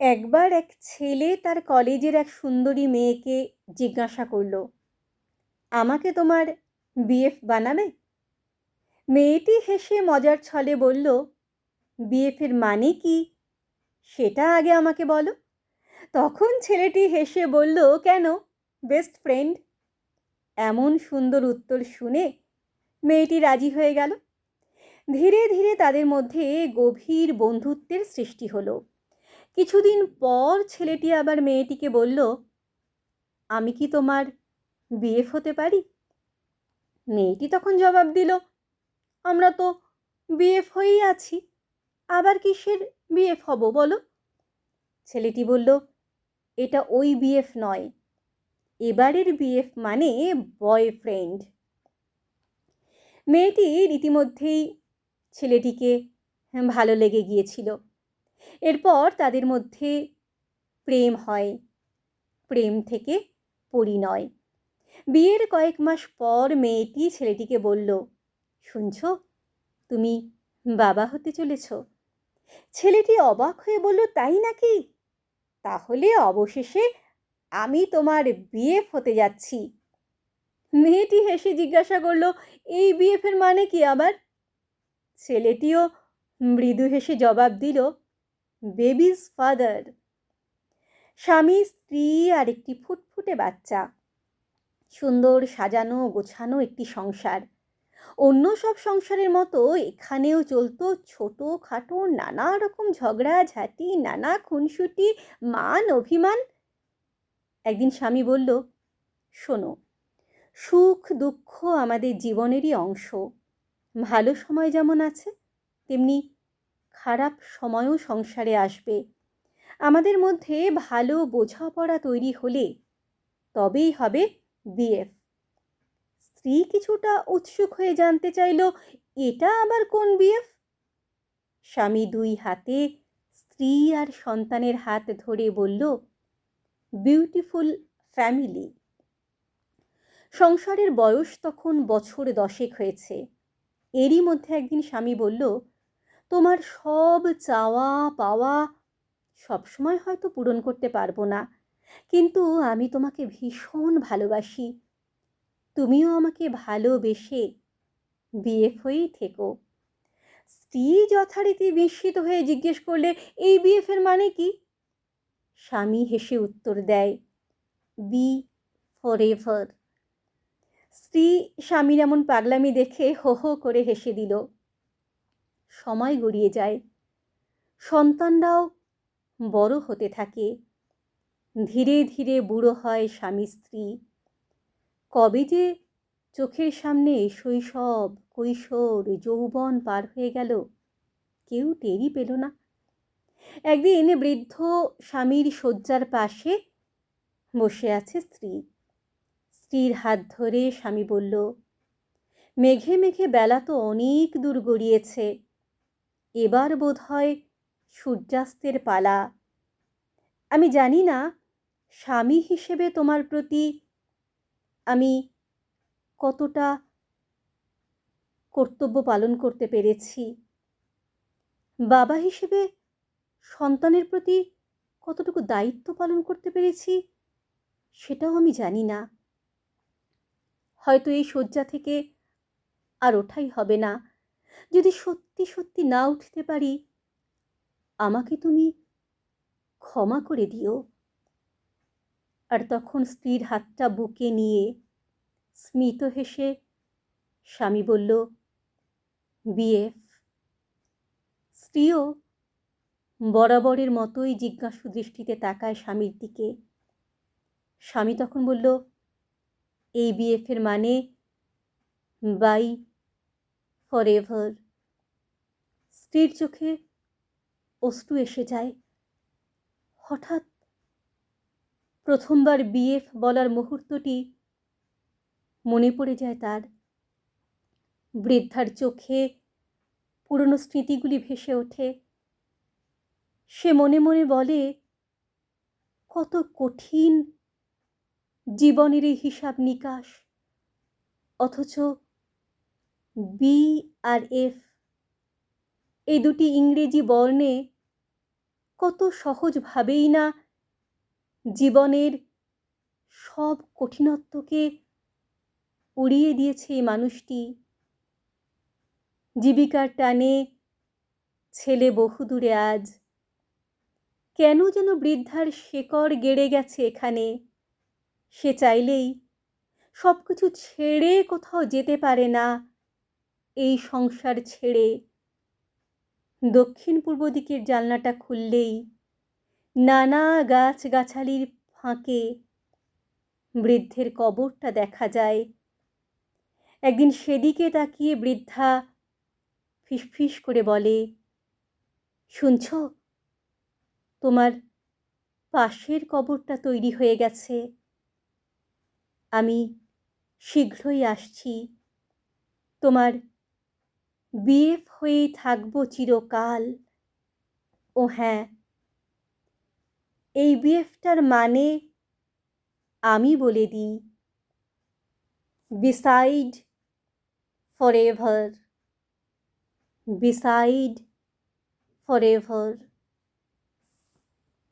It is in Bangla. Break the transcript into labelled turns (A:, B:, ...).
A: একবার এক ছেলে তার কলেজের এক সুন্দরী মেয়েকে জিজ্ঞাসা করল, আমাকে তোমার বিএফ বানাবে? মেয়েটি হেসে মজার ছলে বলল বিএফের মানে কি? সেটা আগে আমাকে বলো। তখন ছেলেটি হেসে বলল, কেন? Best friend. এমন সুন্দর উত্তর শুনে মেয়েটি রাজি হয়ে গেল। ধীরে ধীরে তাদের মধ্যে গভীর বন্ধুত্বের সৃষ্টি হলো। কিছুদিন পর ছেলেটি আবার মেয়েটিকে বলল, আমি কি তোমার বিএফ হতে পারি? মেয়েটি তখন জবাব দিল, আমরা তো বিএফ হয়েই আছি, আবার কিসের বিএফ হব বলো? ছেলেটি বলল, এটা ওই বিএফ নয়, এবারের বিএফ মানে বয়ফ্রেন্ড। মেয়েটি রীতিমধ্যেই ছেলেটিকে ভালো লেগে গিয়েছিল। এরপর তাদের মধ্যে প্রেম হয়, প্রেম থেকে পরিণয়। বিয়ের কয়েক মাস পর মেয়েটি ছেলেটিকে বলল, শুনছ, তুমি বাবা হতে চলেছ? ছেলেটি অবাক হয়ে বলল, তাই নাকি? তাহলে অবশেষে আমি তোমার বিএফ হতে যাচ্ছি। মেয়েটি হেসে জিজ্ঞাসা করল, এই বিএফের মানে কি আবার? ছেলেটিও মৃদু হেসে জবাব দিল বেবিজ ফাদার স্বামী, স্ত্রী আর একটি ফুটফুটে বাচ্চা। সুন্দর সাজানো গোছানো একটি সংসার। অন্য সব সংসারের মতো এখানেও চলতো ছোটো খাটো নানা রকম ঝগড়া ঝাঁটি নানা খুনসুটি, মান অভিমান। একদিন স্বামী বলল, শোনো, সুখ, দুঃখ আমাদের জীবনেরই অংশ। ভালো সময় যেমন আছে, তেমনি খারাপ সময়ও সংসারে আসবে। আমাদের মধ্যে ভালো বোঝাপড়া তৈরি হলে তবেই হবে বিএফ স্ত্রী কিছুটা উৎসুক হয়ে জানতে চাইল, এটা আবার কোন বিএফ স্বামী দুই হাতে স্ত্রী আর সন্তানের হাত ধরে বলল বিউটিফুল ফ্যামিলি সংসারের বয়স তখন বছর দশেক হয়েছে। এরই মধ্যে একদিন স্বামী বলল তোমার সব চাওয়া পাওয়া সবসময় হয়তো পূরণ করতে পারব না। কিন্তু আমি তোমাকে ভীষণ ভালোবাসি। তুমিও আমাকে ভালোবেসে বিএফ হয়েই থেকো। স্ত্রী যথারীতি বিস্মিত হয়ে জিজ্ঞেস করলে, এই বিএফের মানে কি? স্বামী হেসে উত্তর দেয় বি ফর এভার স্ত্রী স্বামীর এমন পাগলামি দেখে হো হো করে হেসে দিল। সময় গড়িয়ে যায়। সন্তানরাও বড় হতে থাকে। ধীরে ধীরে বুড়ো হয় স্বামী স্ত্রী। কবে যে চোখের সামনে শৈশব, কৈশোর, যৌবন পার হয়ে গেল, কেউ টেরই পেল না। একদিন বৃদ্ধ স্বামীর শয্যার পাশে বসে আছে স্ত্রী। স্ত্রীর হাত ধরে স্বামী বলল, মেঘে মেঘে বেলা তো অনেক দূর গড়িয়েছে। এবার বোধ হয় সূর্যাস্তের পালা। আমি জানি না, স্বামী হিসেবে তোমার প্রতি আমি কতটা কর্তব্য পালন করতে পেরেছি। বাবা হিসেবে সন্তানের প্রতি কতটুকু দায়িত্ব পালন করতে পেরেছি, সেটাও আমি জানি না। হয়তো এই শয্যা থেকে আর ওঠাই হবে না। যদি সত্যি সত্যি না উঠতে পারি, আমাকে তুমি ক্ষমা করে দিও। আর তখন স্ত্রীর হাতটা বুকে নিয়ে স্মিত হেসে স্বামী বলল, বিএফ। স্ত্রীও বরাবরের মতোই জিজ্ঞাসু দৃষ্টিতে তাকায় স্বামীর দিকে। স্বামী তখন বলল, এই বিএফের মানে বাই ফর এভার স্ত্রীর চোখে অশ্রু এসে যায়। হঠাৎ প্রথমবার বিএফ বলার মুহূর্তটি মনে পড়ে যায় তার। বৃদ্ধার চোখে পুরনো স্মৃতিগুলি ভেসে ওঠে। সে মনে মনে বলে, কত কঠিন জীবনের এই হিসাব নিকাশ। অথচ বি আর এফ এই দুটি ইংরেজি বর্ণে কত সহজভাবেই না জীবনের সব কঠিনত্বকে উড়িয়ে দিয়েছে এই মানুষটি। জীবিকার টানে ছেলে বহুদূরে আজ। কেন যেন বৃদ্ধার শেকড় গেড়ে গেছে এখানে। সে চাইলেই সব কিছু ছেড়ে কোথাও যেতে পারে না। এই সংসার ছেড়ে দক্ষিণ পূর্ব দিকের জানলাটা খুললেই নানা গাছগাছালির ফাঁকে বৃদ্ধের কবরটা দেখা যায়। একদিন সেদিকে তাকিয়ে বৃদ্ধা ফিসফিস করে বলে, শুনছ, তোমার পাশের কবরটা তৈরি হয়ে গেছে। আমি শীঘ্রই আসছি। তোমার বিএফ হয়েই থাকব চিরকাল। ও হ্যাঁ এই বিএফটার মানে আমি বলে দিই beside forever beside forever